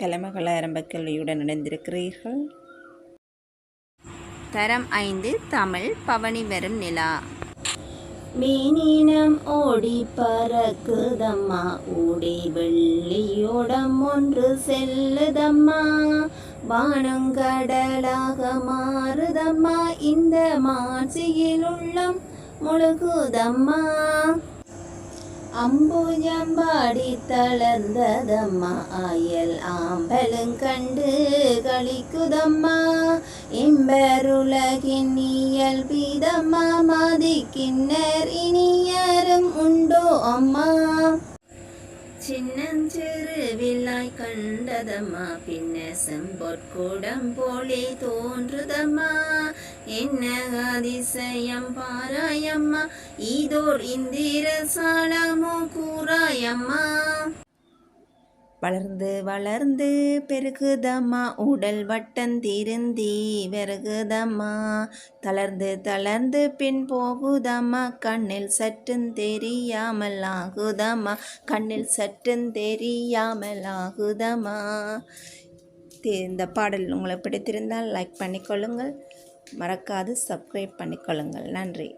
கலமகள ஆரம்ப கல்வியுடன் இணைந்திருக்கிறீர்கள். தரம் ஐந்து தமிழ் பவனி வரும் நிலா. மீனினம் ஓடி பறக்குதம்மா ஊடி வெள்ளியோடம் ஒன்று செல்லுதம்மா. வானங்கடலாக மாறுதம்மா இந்த மாசியில் உள்ளம் முழுகுதம்மா. அம்புஜம்பாடி தளர்ந்ததம்மா. அயல் ஆம்பலும் கண்டு களிக்குதம்மா. இம்பருலகின் இயல்பிதம்மா. மதிக்கின்னர் இனியரும் உண்டோ அம்மா. சின்னஞ்சிறு வில்லாய் கண்டதம்மா. பின்ன செம்பொற்கூடம் போலே தோன்றுதம்மா. என்ன அதிசயம் பாராயம்மா. இதோர் இந்திர சாலமோ கூறாயம்மா. வளர்ந்து வளர்ந்து பெருகுதம்மா உடல் வட்டம் திருந்தி வருகுதம்மா. தளர்ந்து தளர்ந்து பின் போகுதம்மா கண்ணில் சற்றும் தெரியாமல் ஆகுதம்மா. கண்ணில் சற்றும் தெரியாமல் ஆகுதம்மா. தி- இந்த பாடல் உங்களுக்கு பிடித்திருந்தால் லைக் பண்ணிக்கொள்ளுங்கள். மறக்காது சப்ஸ்கிரைப் பண்ணிக்கொள்ளுங்கள். நன்றி.